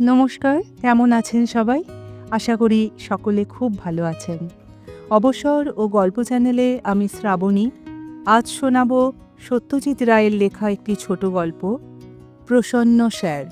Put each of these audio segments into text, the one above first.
নমস্কার, কেমন আছেন সবাই? আশা করি সকলে খুব ভালো আছেন। অবসর ও গল্প চ্যানেলে আমি শ্রাবণী। আজ শোনাব সত্যজিৎ রায়ের লেখা একটি ছোট গল্প, প্রসন্ন স্যার।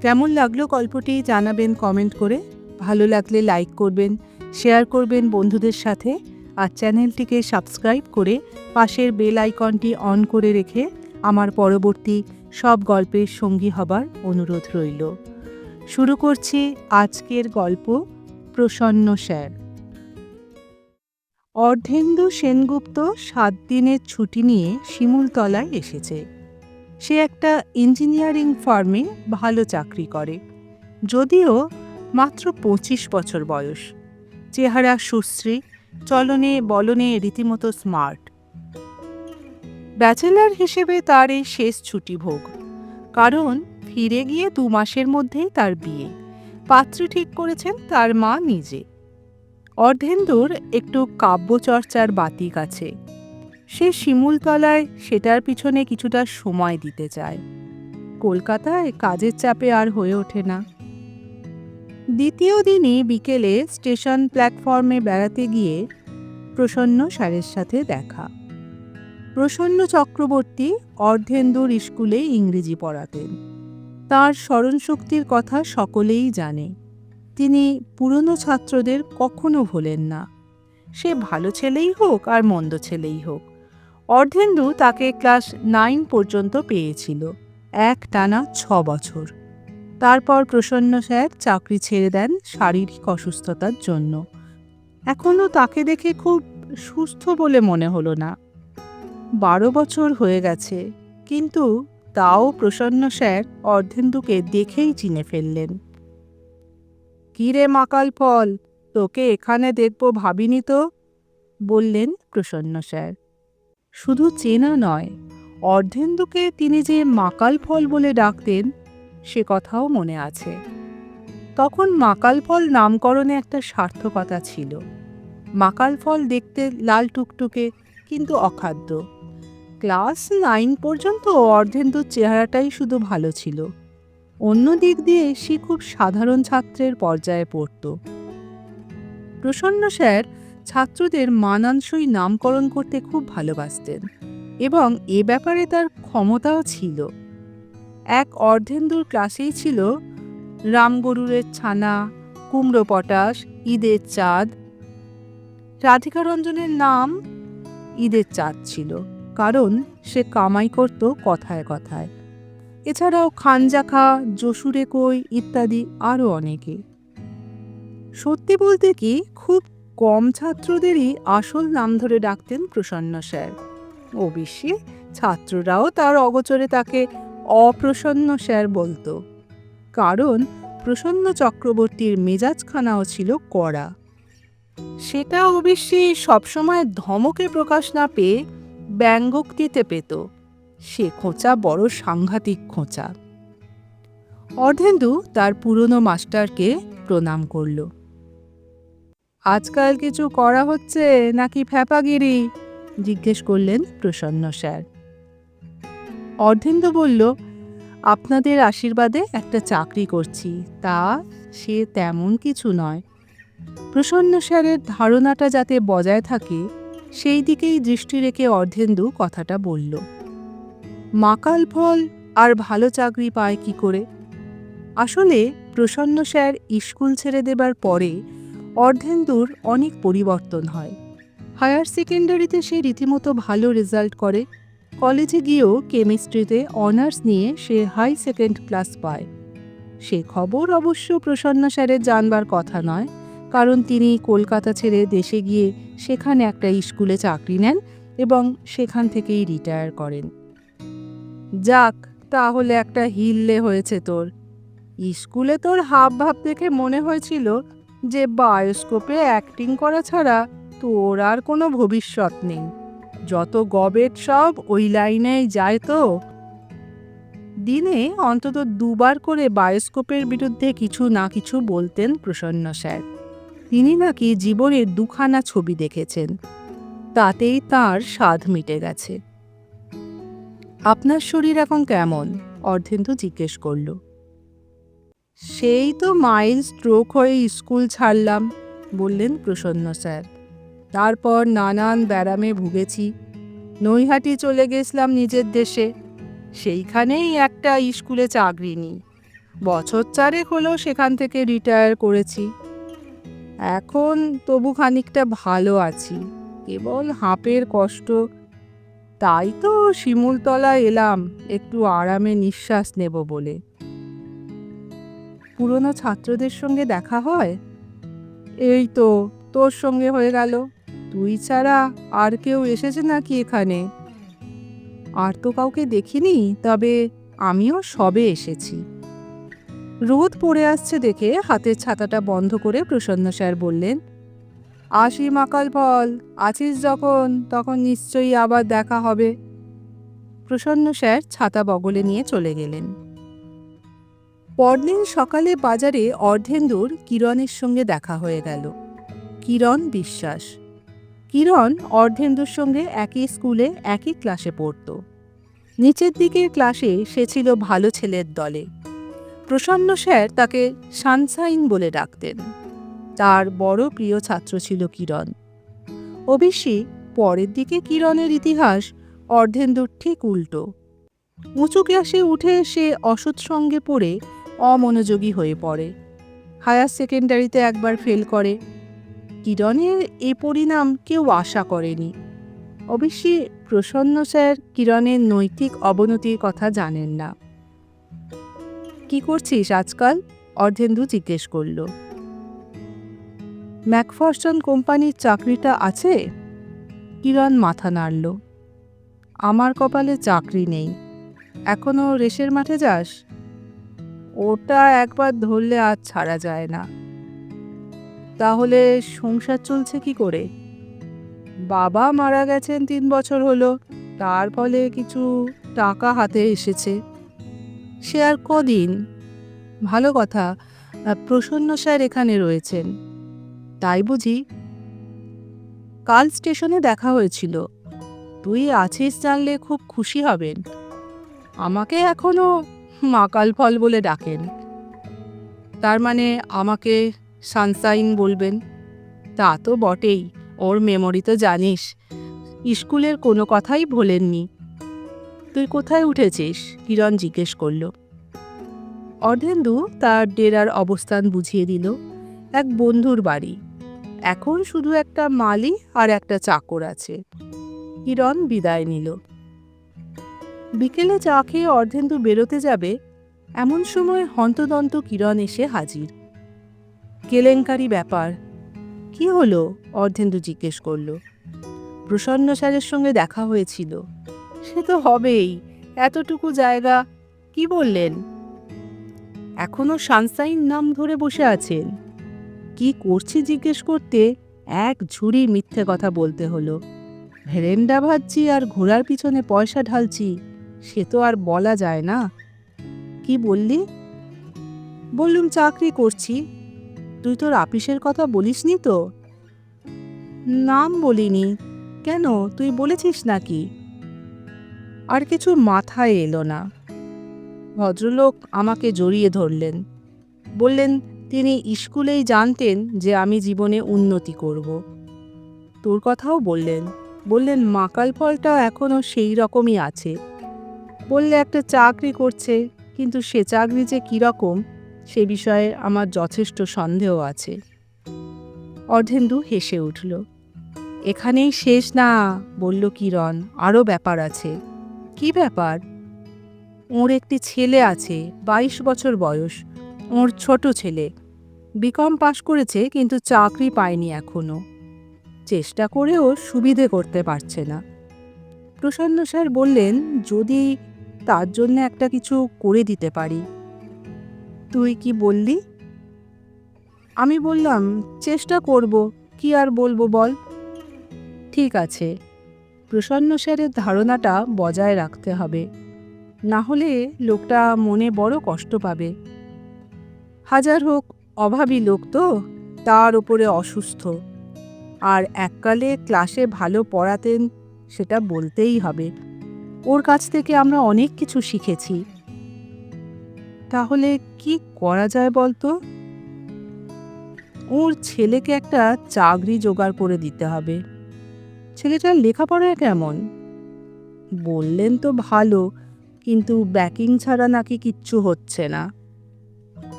কেমন লাগল গল্পটি জানাবেন কমেন্ট করে। ভালো লাগলে লাইক করবেন, শেয়ার করবেন বন্ধুদের সাথে। আর চ্যানেলটিকে সাবস্ক্রাইব করে পাশের বেল আইকনটি অন করে রেখে আমার পরবর্তী সব গল্পের সঙ্গী হবার অনুরোধ রইল। শুরু করছি আজকের গল্প প্রসন্ন স্যার। অর্ধেন্দু সেনগুপ্ত সাত দিনের ছুটি নিয়ে শিমুলতলায় এসেছে। সে একটা ইঞ্জিনিয়ারিং ফার্মে ভালো চাকরি করে। যদিও মাত্র পঁচিশ বছর বয়স। চেহারা সুশ্রী, চলনে বলনে রীতিমতো স্মার্ট। ব্যাচেলার হিসেবে তার এই শেষ ছুটি ভোগ। কারণ ফিরে গিয়ে দু মাসের মধ্যেই তার বিয়ে। পাত্র ঠিক করেছেন তার মা নিজে। অর্ধেন্দুর একটু কাব্যচর্চার বাতিক আছে। সে শিমুলতলায় সেটার পিছনে কিছুটা সময় দিতে চায়। কলকাতায় কাজের চাপে আর হয়ে ওঠে না। দ্বিতীয় দিনই বিকেলে স্টেশন প্ল্যাটফর্মে বেড়াতে গিয়ে প্রসন্ন স্যারের সাথে দেখা। প্রসন্ন চক্রবর্তী অর্ধেন্দুর স্কুলে ইংরেজি পড়াতেন। তার স্মরণশক্তির কথা সকলেই জানে। তিনি পুরনো ছাত্রদের কখনো ভোলেন না। সে ভালো ছেলেই হোক আর মন্দ ছেলেই হোক। অর্ধেন্দু তাকে ক্লাস নাইন পর্যন্ত পেয়েছিল, এক টানা ছ বছর। তারপর প্রসন্ন স্যার চাকরি ছেড়ে দেন শারীরিক অসুস্থতার জন্য। এখনও তাকে দেখে খুব সুস্থ বলে মনে হলো না। বারো বছর হয়ে গেছে, কিন্তু তাও প্রসন্ন স্যার অর্ধেন্দুকে দেখেই চিনে ফেললেন। কিরে মাকাল ফল, তোকে এখানে দেখব ভাবিনি তো? বললেন প্রসন্ন স্যার। শুধু চেনা নয়, অর্ধেন্দুকে তিনি যে মাকাল ফল বলে ডাকতেন, সে কথাও মনে আছে। তখন মাকাল ফল নামকরণে একটা সার্থকতা ছিল। মাকাল ফল দেখতে লাল টুকটুকে, কিন্তু অখাদ্য। ক্লাস নাইন পর্যন্ত অর্ধেন্দুর চেহারাটাই শুধু ভালো ছিল। অন্য দিক দিয়ে সে খুব সাধারণ ছাত্রের পর্যায়ে পড়ত। প্রসন্ন স্যার ছাত্রদের মানানসই নামকরণ করতে খুব ভালোবাসতেন এবং এ ব্যাপারে তার ক্ষমতাও ছিল। এক অর্ধেন্দুর ক্লাসেই ছিল রামগরুরের ছানা, কুমড়ো পটাশ, ঈদের চাঁদ। রাধিকা রঞ্জনের নাম ঈদের চাঁদ ছিল। কারণ সে কামাই করত কথায় কথায়। এছাড়াও খানজাখা জসুরে কই ইত্যাদি আরও অনেকে। সত্যি বলতে কি, খুব কম ছাত্রদেরই আসল নাম ধরে ডাকতেন প্রসন্ন স্যার। অবশ্যই ছাত্ররাও তার অগোচরে তাকে অপ্রসন্ন স্যার বলতো। কারণ প্রসন্ন চক্রবর্তীর মেজাজখানাও ছিল কড়া। সেটা অবশ্যই সবসময় ধমকে প্রকাশ না পেয়ে ব্যঙ্গোক্তিতে পেত। সে খোঁচা বড় সাংঘাতিক খোঁচা। অর্ধেন্দু তার পুরনো মাস্টারকে প্রণাম করল। আজকাল কিছু করা হচ্ছে নাকি ফ্যাপাগিরি? জিজ্ঞেস করলেন প্রসন্ন স্যার। অর্ধেন্দু বলল, আপনাদের আশীর্বাদে একটা চাকরি করছি, তা সে তেমন কিছু নয়। প্রসন্ন স্যারের ধারণাটা যাতে বজায় থাকে সেই দিকেই দৃষ্টি রেখে অর্ধেন্দু কথাটা বলল মাকাল ফল, আর ভালো চাকরি পায় কি করে? আসলে প্রসন্ন স্যার স্কুল ছেড়ে দেবার পরে অর্ধেন্দুর অনেক পরিবর্তন হয়। হায়ার সেকেন্ডারিতে সে রীতিমতো ভালো রেজাল্ট করে, কলেজে গিয়েও কেমিস্ট্রিতে অনার্স নিয়ে সে হাই সেকেন্ড ক্লাস পায়। সে খবর অবশ্য প্রসন্ন স্যারের জানবার কথা নয় কারণ তিনি কলকাতা ছেড়ে দেশে গিয়ে সেখানে একটা স্কুলে চাকরি নেন এবং সেখান থেকেই রিটায়ার করেন। যাক, তাহলে একটা হিললে হয়েছে তোর। স্কুলে তোর হাব ভাব দেখে মনে হয়েছিল যে বায়োস্কোপে অ্যাক্টিং করা ছাড়া তোর আর কোনো ভবিষ্যৎ নেই। যত গবেট সব ওই লাইনেই যায় তো। দিনে অন্তত দুবার করে বায়োস্কোপের বিরুদ্ধে কিছু না কিছু বলতেন প্রসন্ন স্যার। তিনি নাকি জীবনের দুখানা ছবি দেখেছেন। তাতেই তার স্বাদ মিটে গেছে। আপনার শরীর এখন কেমন? অর্ধেন্দু জিজ্ঞেস করল। সেই তো মাইল স্ট্রোক হয়ে স্কুল ছাড়লাম, বললেন প্রসন্ন স্যার। তারপর নানান ব্যারামে ভুগেছি। নৈহাটি চলে গেছিলাম নিজের দেশে। সেইখানেই একটা স্কুলে চাকরি নিই। বছর চারেক হলো সেখান থেকে রিটায়ার করেছি। এখন তবু খানিকটা ভালো আছি। কেবল হাঁপের কষ্ট। তাই তো শিমুলতলা এলাম, একটু আরামে নিঃশ্বাস নেব বলে। পুরনো ছাত্রদের সঙ্গে দেখা হয়? এই তো, তোর সঙ্গে হয়ে গেল। তুই ছাড়া আর কেউ এসেছে নাকি এখানে? আর তো কাউকে দেখিনি, তবে আমিও সবে এসেছি। রোদ পড়ে আসছে দেখে হাতের ছাতাটা বন্ধ করে প্রসন্ন স্যার বললেন আসি মাকাল ফল আছিস যখন, তখন নিশ্চয়ই আবার দেখা হবে। প্রসন্ন স্যার ছাতা বগলে নিয়ে চলে গেলেন। পরদিন সকালে বাজারে অর্ধেন্দুর কিরণের সঙ্গে দেখা হয়ে গেল। কিরণ বিশ্বাস। কিরণ অর্ধেন্দুর সঙ্গে একই স্কুলে, একই ক্লাসে পড়তো। নিচের দিকের ক্লাসে সে ছিল ভালো ছেলের দলে। প্রসন্ন স্যার তাকে সানসাইন বলে ডাকতেন। তার বড় প্রিয় ছাত্র ছিল কিরণ। অবশ্যই পরের দিকে কিরণের ইতিহাস অর্ধেন্দুর ঠিক উল্টো। উঁচু ক্লাসে উঠে সে অসৎ সঙ্গে পড়ে, অমনোযোগী হয়ে পড়ে। হায়ার সেকেন্ডারিতে একবার ফেল করে। কিরণের এ পরিণাম কেউ আশা করেনি। অবশ্যই প্রসন্ন স্যার কিরণের নৈতিক অবনতির কথা জানেন না। কি করছিস আজকাল? অর্ধেন্দু জিজ্ঞেস করল। ম্যাকফার্সন কোম্পানির চাকরিটা আছে? কিরণ মাথা নাড়ল। আমার কপালে চাকরি নেই। এখনও রেসের মাঠে যাস? ওটা একবার ধরলে আর ছাড়া যায় না। তাহলে সংসার চলছে কি করে? বাবা মারা গেছেন তিন বছর হলো, তার ফলে কিছু টাকা হাতে এসেছে। সে আর কদিন? ভালো কথা প্রসন্ন স্যার এখানে রয়েছেন। তাই বুঝি? কাল স্টেশনে দেখা হয়েছিল। তুই আছিস জানলে খুব খুশি হবেন। আমাকে এখনও মাকাল ফল বলে ডাকেন। তার মানে আমাকে সানসাইন বলবেন? তা তো বটেই, ওর মেমোরি তো জানিস। স্কুলের কোনো কথাই ভোলেননি। তুই কোথায় উঠেছিস? কিরণ জিজ্ঞেস করল। অর্ধেন্দু তার ডেরার অবস্থান বুঝিয়ে দিল। এক বন্ধুর বাড়ি। এখন শুধু একটা মালি আর একটা চাকর আছে। কিরণ বিদায় নিল। বিকেলে চা খেয়ে অর্ধেন্দু বেরোতে যাবে, এমন সময় হন্তদন্ত কিরণ এসে হাজির। কেলেঙ্কারি ব্যাপার। কি হলো? অর্ধেন্দু জিজ্ঞেস করল। প্রসন্ন স্যারের সঙ্গে দেখা হয়েছিল। সে তো হবেই। এতটুকু জায়গা কি বললেন? এখনও সানসাইন নাম ধরে বসে আছেন। কি করছি জিজ্ঞেস করতে এক ঝুড়ি মিথ্যে কথা বলতে হলো। ভেরেন্ডা ভাজছি আর ঘোড়ার পিছনে পয়সা ঢালছি, সে তো আর বলা যায় না। কি বললি? বললুম, চাকরি করছি। তুই তোর আপিসের কথা বলিসনি তো? নাম বলিনি। কেন? তুই বলেছিস নাকি? আর কিছু মাথায় এলো না। ভদ্রলোক আমাকে জড়িয়ে ধরলেন। বললেন, তিনি স্কুলেই জানতেন যে আমি জীবনে উন্নতি করব। তোর কথাও বললেন। বললেন, মাকাল ফলটা এখনও সেই রকমই আছে। বললে, একটা চাকরি করছে, কিন্তু সে চাকরি যে কীরকম, সে বিষয়ে আমার যথেষ্ট সন্দেহ আছে। অর্ধেন্দু হেসে উঠল। এখানেই শেষ না, বলল কিরণ আরও ব্যাপার আছে। কি ব্যাপার? ওর একটি ছেলে আছে, বাইশ বছর বয়স। ওর ছোট ছেলে। বিকম পাশ করেছে কিন্তু চাকরি পায়নি এখনও চেষ্টা করেও সুবিধে করতে পারছে না। প্রসন্ন স্যার বললেন, যদি তার জন্য একটা কিছু করে দিতে পারি। তুই কি বললি? আমি বললাম, চেষ্টা করব। কি আর বলব বল? ঠিক আছে। প্রসন্ন স্যারের ধারণাটা বজায় রাখতে হবে। না হলে লোকটা মনে বড় কষ্ট পাবে। হাজার হোক, অভাবী লোক তো, তার উপরে অসুস্থ। আর এককালে ক্লাসে ভালো পড়াতেন, সেটা বলতেই হবে। ওর কাছ থেকে আমরা অনেক কিছু শিখেছি। তাহলে কি করা যায় বলতো? ওর ছেলেকে একটা চাকরি জোগাড় করে দিতে হবে। ছেলেটার লেখাপড়া কেমন? বললেন তো ভালো, কিন্তু ব্যাকিং ছাড়া নাকি কিচ্ছু হচ্ছে না।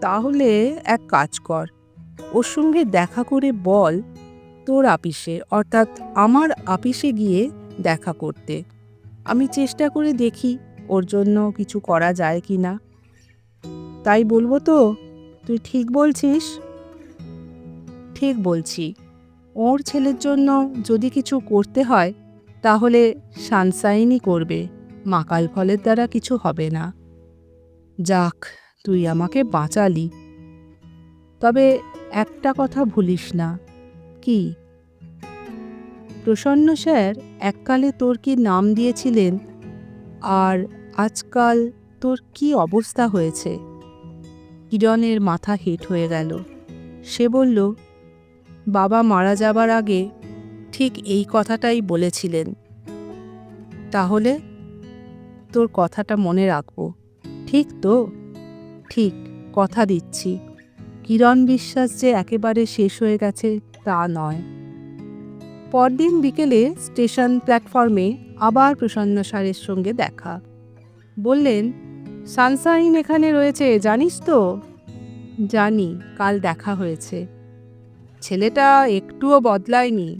তাহলে এক কাজ কর, ওর সঙ্গে দেখা করে বল তোর আপিসে, অর্থাৎ আমার আপিসে গিয়ে দেখা করতে। আমি চেষ্টা করে দেখি ওর জন্য কিছু করা যায় কি না। তাই বলব তো, তুই ঠিক বলছিস? ঠিক বলছি। ওর ছেলের জন্য যদি কিছু করতে হয়, তাহলে সানসাইনই করবে। মাকাল ফলের দ্বারা কিছু হবে না। যাক, তুই আমাকে বাঁচালি। তবে একটা কথা ভুলিস না। কি? প্রসন্ন স্যার এককালে তোর কি নাম দিয়েছিলেন? আর আজকাল তোর কি অবস্থা হয়েছে? কিরণের মাথা হেট হয়ে গেল। সে বলল বাবা মারা যাবার আগে ঠিক এই কথাটাই বলেছিলেন। তাহলে তোর কথাটা মনে রাখব। ঠিক তো? ঠিক, কথা দিচ্ছি। কিরণ বিশ্বাস যে একেবারে শেষ হয়ে গেছে তা নয়। পরদিন বিকেলে স্টেশন প্ল্যাটফর্মে আবার প্রসন্ন সারের সঙ্গে দেখা। বললেন সানসাইন এখানে রয়েছে, জানিস তো? জানি, কাল দেখা হয়েছে। ছেলেটা একটুও বদলায়নি।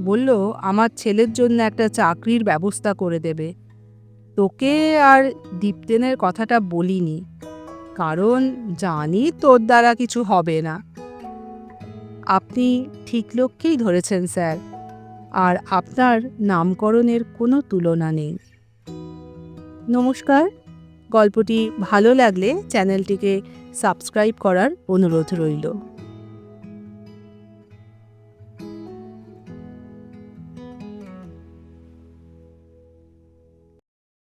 বলল, আমার ছেলের জন্য একটা চাকরির ব্যবস্থা করে দেবে। তোকে আর দীপ্তেনের কথাটা বলিনি, কারণ জানি তোর দ্বারা কিছু হবে না। আপনি ঠিক লোককেই ধরেছেন, স্যার, আর আপনার নামকরণের কোনো তুলনা নেই। নমস্কার, গল্পটি ভালো লাগলে চ্যানেলটিকে সাবস্ক্রাইব করার অনুরোধ রইল।